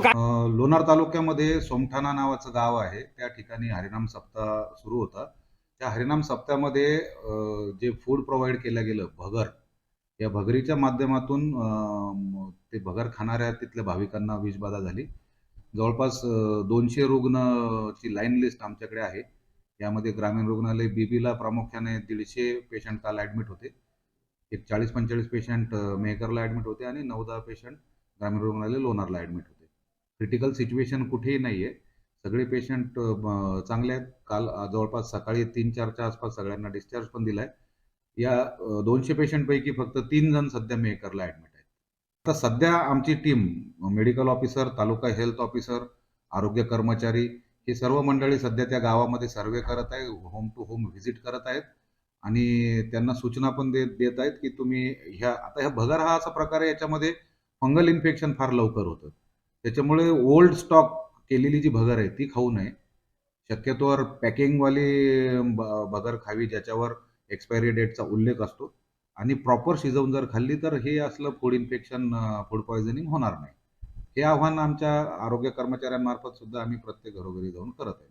क्या अ, लोणार तालुक्यामध्ये सोमठाणा नावाचं गाव आहे. त्या ठिकाणी हरिनाम सप्ताह सुरू होता. त्या हरिनाम सप्ताहामध्ये जे फूड प्रोव्हाइड केलं गेलं भगर या भगरीच्या माध्यमातून ते भगर खाणाऱ्या तिथल्या भाविकांना विषबाधा झाली. जवळपास दोनशे रुग्णची लाईन लिस्ट आमच्याकडे आहे. यामध्ये ग्रामीण रुग्णालय बीबीला प्रामुख्याने दीडशे पेशंट काल ॲडमिट होते. एक चाळीस पंचेचाळीस पेशंट मेहकरला ॲडमिट होते आणि नऊ दहा पेशंट ग्रामीण रुग्णालय लोणारला ॲडमिट होते. क्रिटिकल सिच्युएशन कुठेही नाही आहे सगळे पेशंट चांगले आहेत. काल जवळपास सकाळी तीन चारच्या आसपास सगळ्यांना डिस्चार्ज पण दिला आहे या दोनशे पेशंटपैकी फक्त तीन जण सध्या मेहकरला ॲडमिट आहेत. आता सध्या आमची team medical officer taluka health officer आरोग्य कर्मचारी हे सर्व मंडळी सध्या त्या गावामध्ये सर्वे करत आहे होम टू होम व्हिजिट करत आहेत. आणि त्यांना सूचना पण देत देत आहेत की तुम्ही ह्या आता ह्या भगर हा असा प्रकार आहे याच्यामध्ये फंगल इन्फेक्शन फार लवकर होतं. त्याच्यामुळे ओल्ड स्टॉक केलेली जी भगर आहे ती खाऊ नये. शक्यतोवर पॅकिंगवाली भगर खावी ज्याच्यावर एक्सपायरी डेटचा उल्लेख असतो. आणि प्रॉपर शिजवून जर खाल्ली तर हे असलं फूड इन्फेक्शन फूड पॉयझनिंग होणार नाही. हे आव्हान आमच्या आरोग्य कर्मचाऱ्यांमार्फत सुद्धा आम्ही प्रत्येक घरोघरी जाऊन करत आहे.